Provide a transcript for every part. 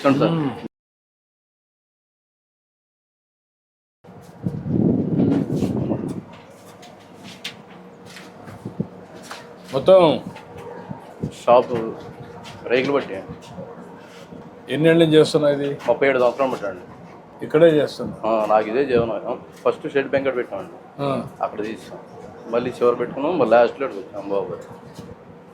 చూడండి సార్. మొత్తం షాపు రేకులు బట్టి. ఎన్నేళ్ళ నుంచి చేస్తున్నా ఇది? ముప్పై ఏడు సంవత్సరాలు పెట్టండి ఇక్కడే చేస్తున్నా. నాకు ఇదే జీవనం. ఫస్ట్ షెడ్ బెంకట్ పెట్టామండి. అక్కడ తీసాం. మళ్ళీ చివరి పెట్టుకున్నాం మళ్ళీ లాస్ట్లో వచ్చాం బాబు.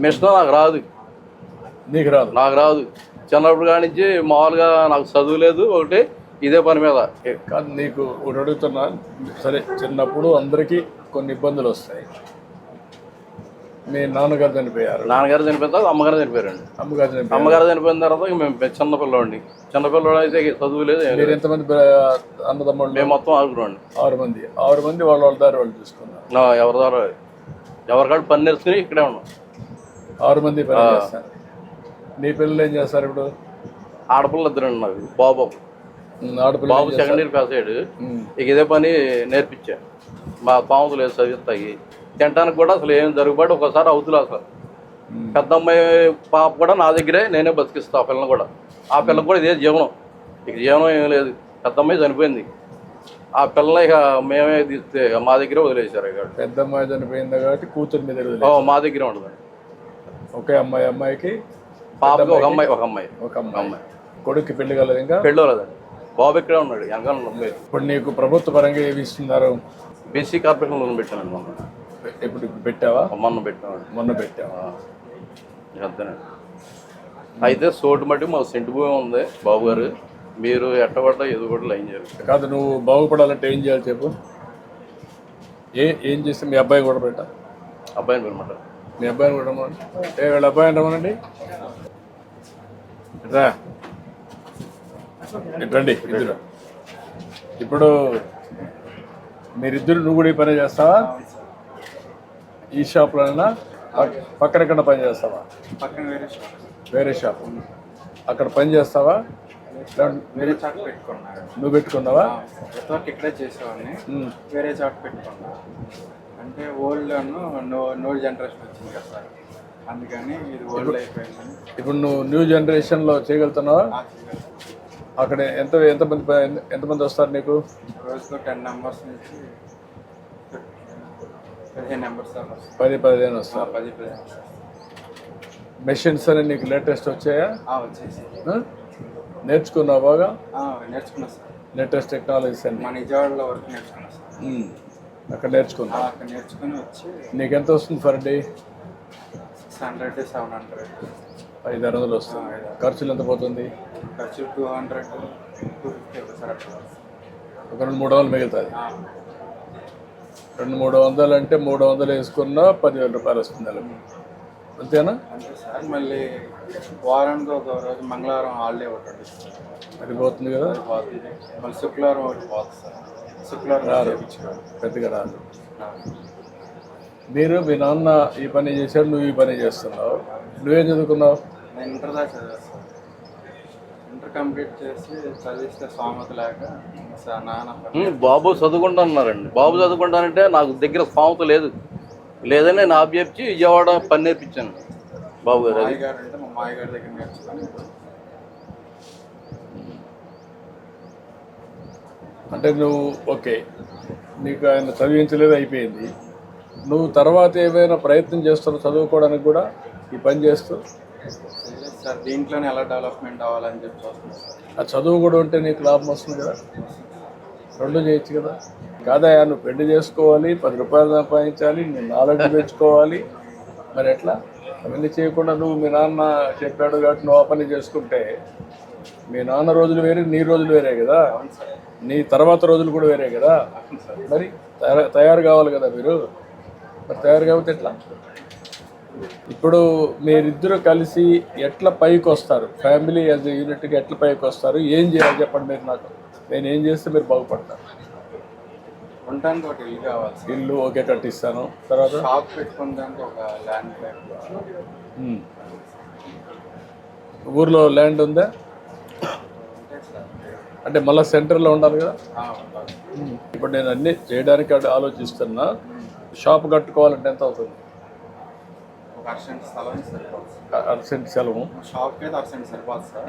మిషన్ నాకు రాదు. నీకు రాదు. నాకు రాదు. చిన్నప్పుడు కాడి నుంచి మామూలుగా నాకు చదువు లేదు ఒకటి ఇదే పని మీద. కాదు నీకు ఒకటి అడుగుతున్నా. సరే చిన్నప్పుడు అందరికీ కొన్ని ఇబ్బందులు వస్తాయి. మీ నాన్నగారు చనిపోయారు. నాన్నగారు చనిపోయిన తర్వాత అమ్మగారు చనిపోయారండి. అమ్మగారు చనిపోయారు. అమ్మగారు చనిపోయిన తర్వాత ఇక మేము చిన్నపిల్లవాడిని. చిన్నపిల్లవాడు అయితే చదువు లేదు. మీరు ఎంతమంది అన్నదమ్ముళ్ళు? మేము మొత్తం ఆగుతున్నాండి ఆరు మంది. ఆరు మంది వాళ్ళ వాళ్ళ దారి వాళ్ళు చూసుకున్నారు. నా ఎవరి ద్వారా ఎవరికాడు పని నేర్చుకుని ఇక్కడే ఉన్నాం. ఆరు మంది చేస్తారు. నీ పిల్లలు ఏం చేస్తారు ఇప్పుడు? ఆడపిల్ల ఇద్దరండి నాకు బాబు. ఆడపిల్ల బాబు సెకండ్ ఇయర్ పాస్ అయ్యాడు. ఇక ఇదే పని నేర్పించా. మా పాములు లేదు చదివిస్తాయి. తినడానికి కూడా అసలు ఏం జరుగుబాటు? ఒకసారి అవుతులే అసలు. పెద్ద అమ్మాయి పాప కూడా నా దగ్గరే నేనే బతికిస్తా ఆ పిల్లని కూడా. ఆ పిల్లకి కూడా ఇదే జీవనం. ఇక జీవనం ఏం లేదు. పెద్ద అమ్మాయి చనిపోయింది. ఆ పిల్లని ఇక మేమే తీస్తే ఇక మా దగ్గరే వదిలేశారు ఇక పెద్ద అమ్మాయి చనిపోయింది కాబట్టి కూతురు మీద మా దగ్గరే ఉండదు ఒకే అమ్మాయి అమ్మాయికి? పాపకి ఒక అమ్మాయి ఒక అమ్మాయి. ఒక అమ్మాయి. కొడుక్కి పెళ్ళి కలదు ఇంకా? పెళ్ళోలేదండి బాబు ఇక్కడే ఉన్నాడు వెనకాల ఇప్పుడు నీకు ప్రభుత్వ పరంగా ఏమి ఇస్తున్నారు? బీసీ కార్పొరేషన్ లోన్ పెట్టానండి మొన్న. ఇప్పుడు పెట్టావా? మొన్న పెట్టామండి. మొన్న పెట్టావా? అంతేనండి అయితే సోటు మట్టి మా సెంటు భూమి ఉంది బాబు గారు. మీరు ఎట్టబడ్డ ఏదో కూడా లైన్ చేయాలి. కాదు నువ్వు బాగుపడాలంటే ఏం చేయాలి చెప్పు? ఏ ఏం చేస్తే మీ అబ్బాయి కూడా పెట్టా అబ్బాయిని అనమాట మీ అబ్బాయిని కూడా రమ్మనండి. ఏ వీళ్ళ అబ్బాయిని రమ్మనండి. రా. రండి ఇద్దరు. ఇప్పుడు మీరిద్దరు నువ్వు కూడా ఈ పని చేస్తావా? ఈ షాప్లోనైనా పక్- పక్కన ఎక్కడ పని చేస్తావా? పక్కన వేరే షాప్. వేరే షాప్. అక్కడ పని చేస్తావా? వేరే చాట్ పెట్టుకున్నారు నువ్వు పెట్టుకున్నావా? ఇక్కడే చేసేవాడిని. వేరే చాట్ పెట్టుకున్నా అంటే ఓల్డ్ నో నో జనరేషన్ వచ్చింది కదా సార్. అందుకని ఇది ఓల్డ్ అయిపోయిందని. ఇప్పుడు నువ్వు న్యూ జనరేషన్లో చేయగలుగుతున్నావా. అక్కడ ఎంత ఎంతమంది ఎంతమంది వస్తారు నీకు? రోజుకు టెన్ నెంబర్స్ నుంచి పదిహేను నెంబర్స్. పది పదిహేను వస్తారు. పది పదిహేను. మెషిన్స్ అని నీకు లేటెస్ట్ వచ్చాయా? ఆ, వచ్చేసి? నేర్చుకున్నావు బాగా? నేర్చుకున్నా సార్. లేటెస్ట్ టెక్నాలజీస్ అన్ని. మా నిజవాడలో వరకు నేర్చుకున్నా సార్. అక్కడ ఆ, నేర్చుకున్నావు అక్కడ నేర్చుకుని వచ్చి నీకు ఎంత వస్తుంది per day six hundred seven hundred ఐదు ఆరు వందలు వస్తుంది. ఖర్చులు ఎంత పోతుంది? ఖర్చు టూ హండ్రెడ్ టూ ఫిఫ్టీ అట్లా ఒక రెండు మూడు వందలు మిగులుతుంది. రెండు మూడు వందలు అంటే మూడు వందలు వేసుకున్నా పదివేల రూపాయలు వస్తుంది నెలకు. అంతేనా? అంతే సార్ మళ్ళీ వారానికి ఒక రోజు మంగళవారం హాలిడే ఒకటి అది పోతుంది కదా? పోతుంది మళ్ళీ శుక్రవారం ఒకటి పోతుంది సార్. శుక్రవారం రాదు. పెద్దగా రాదు. మీరు మీ నాన్న ఈ పని చేశాడు నువ్వు ఈ పని చేస్తున్నావు. నువ్వేం చదువుకున్నావు? నేను ఇంటర్ దాకా చదివాను సార్. ఇంటర్ కంప్లీట్ చేసి చదివిస్తే స్వామత లేక సార్ నాన్న బాబు చదువుకుంటా అన్నారండి. బాబు చదువుకుంటానంటే నాకు దగ్గర స్థామత లేదు. లేదని నేను ఆబ్జెప్చి విజయవాడ పని నేర్పించాను. బాబు గారు అది. అంటే మా మాయగారి దగ్గర నేర్చుకొని అంటే నువ్వు ఓకే నీకు ఆయన చదివించలేదు అయిపోయింది. నువ్వు తర్వాత ఏమైనా ప్రయత్నం చేస్తున్నావు చదువుకోవడానికి కూడా ఈ పని చేస్తూ? సార్ దీంట్లోనే ఎలా డెవలప్మెంట్ అవ్వాలని చెప్పి ఆ చదువు కూడా ఉంటే నీకు లాభం వస్తుంది కదా? రెండు చేయొచ్చు కదా. కాదయా నువ్వు పెళ్ళి చేసుకోవాలి పది రూపాయలు సంపాదించాలి నేను నాలెడ్జ్ పెంచుకోవాలి. మరి ఎట్లా? అవన్నీ చేయకుండా నువ్వు మీ నాన్న చెప్పాడు కాబట్టి నువ్వు ఆ పని చేసుకుంటే మీ నాన్న రోజులు వేరే నీ రోజులు వేరే కదా. నీ తర్వాత రోజులు కూడా వేరే కదా. మరి తయారు తయారు కావాలి కదా మీరు. మరి తయారు కాకపోతే ఎట్లా? ఇప్పుడు మీరిద్దరు కలిసి ఎట్లా పైకి వస్తారు ఫ్యామిలీ యాజ్ యూనిట్గా ఎట్లా పైకి వస్తారు ఏం చేయాలి చెప్పండి మీరు నాకు. నేను ఏం చేస్తే మీరు బాగుపడతారు? ఉండడానికి ఒకటి ఇల్లు కావాలి ఇల్లు ఓకే కట్టిస్తాను. తర్వాత? షాప్ పెట్టుకోవడానికి ఒక ల్యాండ్. ఊర్లో ల్యాండ్ ఉందా? అంటే మళ్ళీ సెంటర్లో ఉండాలి కదా. ఇప్పుడు నేను అన్ని చేయడానికి ఆలోచిస్తున్నా. షాప్ కట్టుకోవాలంటే ఎంత అవుతుంది? ఒక అర్సెంట్ స్థలం. అర్సెంట్ సెలవు షాప్కి అయితే అర్సెంట్ సరిపోదు సార్.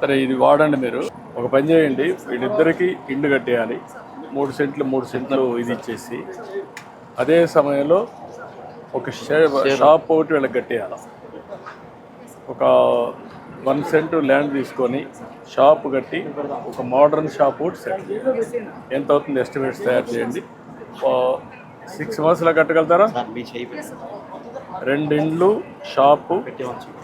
సరే ఇది వాడండి మీరు. ఒక పని చేయండి. వీళ్ళిద్దరికి ఇల్లు కట్టేయాలి. మూడు సెంట్లు మూడు సెంట్లు ఇది ఇచ్చేసి. అదే సమయంలో ఒక షాప్ ఒకటి వీళ్ళకి కట్టేయాలి. ఒక వన్ సెంట్ ల్యాండ్ తీసుకొని షాప్ కట్టి ఒక మోడర్న్ షాప్ ఒకటి సెట్ చేయాలి. ఎంత అవుతుంది ఎస్టిమేట్స్ తయారు చేయండి. సిక్స్ మంత్స్లో కట్టగలుగుతారా? రెండు ఇండ్లు షాపు